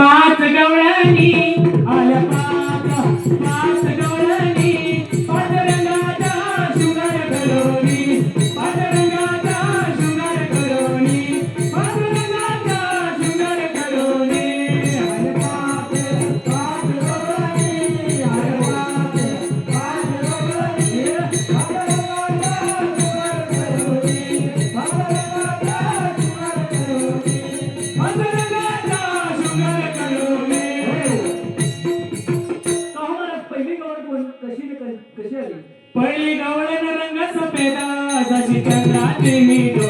पाच गवळणी आल्या पाच पाच Gracias.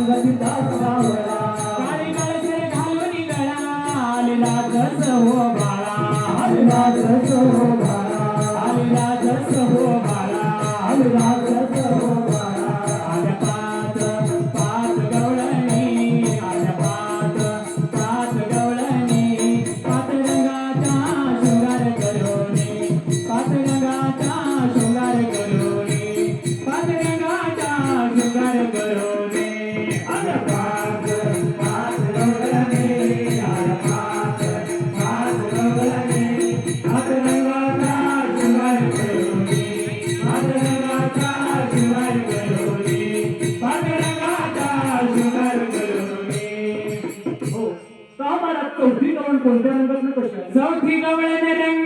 Não é സൗധികവളനരങ്ങൾ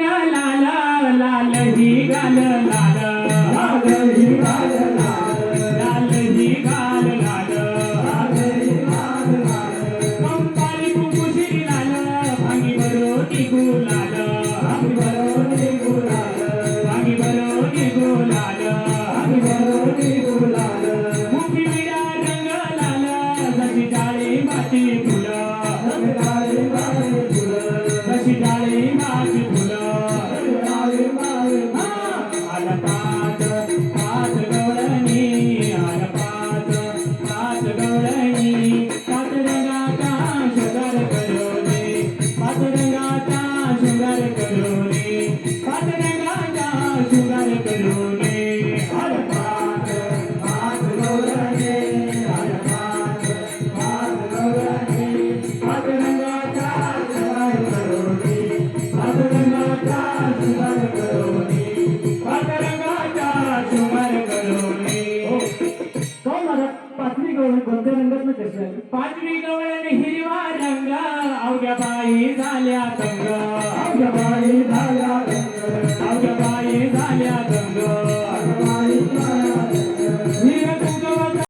बाई झाल्या तंग. अवघ्या बाई झाल्या